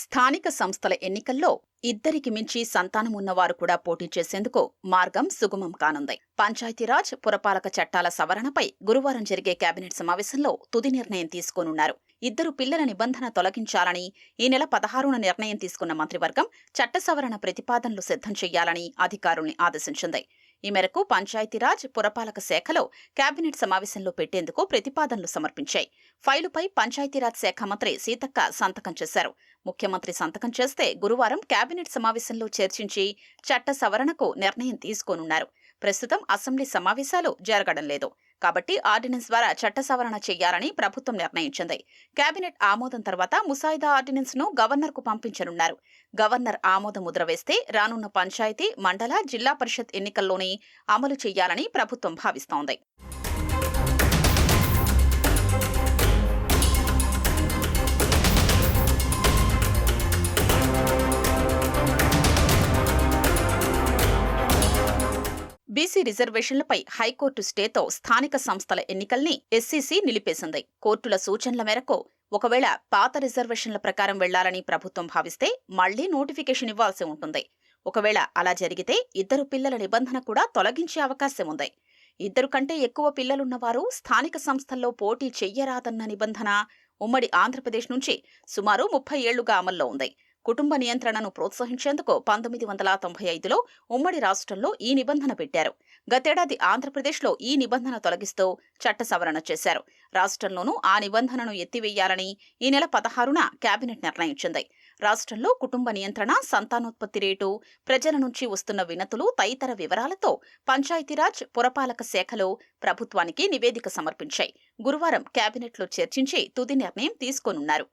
స్థానిక సంస్థల ఎన్నికల్లో ఇద్దరికి మించి సంతానం ఉన్నవారు కూడా పోటీ చేసేందుకు మార్గం సుగమం కానుంది. పంచాయతీరాజ్ పురపాలక చట్టాల సవరణపై గురువారం జరిగే కేబినెట్ సమావేశంలో తుది నిర్ణయం తీసుకోనున్నారు. ఇద్దరు పిల్లల నిబంధన తొలగించాలని ఈ నెల పదహారున నిర్ణయం తీసుకున్న మంత్రివర్గం చట్ట సవరణ ప్రతిపాదనలు సిద్ధం చేయాలని అధికారుల్ని ఆదేశించింది. ఈ మేరకు పంచాయతీరాజ్ పురపాలక శాఖలో కేబినెట్ సమావేశంలో పెట్టేందుకు ప్రతిపాదనలు సమర్పించాయి. ఫైలుపై పంచాయతీరాజ్ శాఖ మంత్రి సీతక్క సంతకం చేశారు. ముఖ్యమంత్రి సంతకం చేస్తే గురువారం కేబినెట్ సమావేశంలో చర్చించి చట్ట సవరణకు నిర్ణయం తీసుకోనున్నారు. ప్రస్తుతం అసెంబ్లీ సమావేశాలు జరగడం లేదు. కాబట్టి ఆర్డినెన్స్ ద్వారా చట్ట సవరణ చేయాలని ప్రభుత్వం నిర్ణయించింది. కేబినెట్ ఆమోదం తర్వాత ముసాయిదా ఆర్డినెన్స్ను గవర్నర్కు పంపించనున్నారు. గవర్నర్ ఆమోద ముద్ర వేస్తే రానున్న పంచాయతీ మండల జిల్లా పరిషత్ ఎన్నికల్లోనే అమలు చేయాలని ప్రభుత్వం భావిస్తోంది. బీసీ రిజర్వేషన్లపై హైకోర్టు స్టేతో స్థానిక సంస్థల ఎన్నికల్ని ఎస్సీసీ నిలిపేసింది. కోర్టుల సూచనల మేరకు ఒకవేళ పాత రిజర్వేషన్ల ప్రకారం వెళ్ళాలని ప్రభుత్వం భావిస్తే మళ్ళీ నోటిఫికేషన్ ఇవ్వాల్సి ఉంటుంది. ఒకవేళ అలా జరిగితే ఇద్దరు పిల్లల నిబంధన కూడా తొలగించే అవకాశం ఉంది. ఇద్దరు కంటే ఎక్కువ పిల్లలున్నవారు స్థానిక సంస్థల్లో పోటీ చెయ్యరాదన్న నిబంధన ఉమ్మడి ఆంధ్రప్రదేశ్ నుంచి సుమారు ముప్పై ఏళ్ళుగా అమల్లో ఉంది. కుటుంబ నియంత్రణను ప్రోత్సహించేందుకు పంతొమ్మిది వందల తొంభై ఐదులో ఉమ్మడి రాష్ట్రంలో ఈ నిబంధన పెట్టారు. గతేడాది ఆంధ్రప్రదేశ్లో ఈ నిబంధన తొలగిస్తూ చట్ట సవరణ చేశారు. రాష్ట్రంలోనూ ఆ నిబంధనను ఎత్తివేయాలని ఈ నెల పదహారున కేబినెట్ నిర్ణయించింది. రాష్ట్రంలో కుటుంబ నియంత్రణ సంతానోత్పత్తి రేటు ప్రజల నుంచి వస్తున్న వినతులు తదితర వివరాలతో పంచాయతీరాజ్ పురపాలక శాఖలో ప్రభుత్వానికి నివేదిక సమర్పించాయి. గురువారం కేబినెట్లో చర్చించి తుది నిర్ణయం తీసుకోనున్నారు.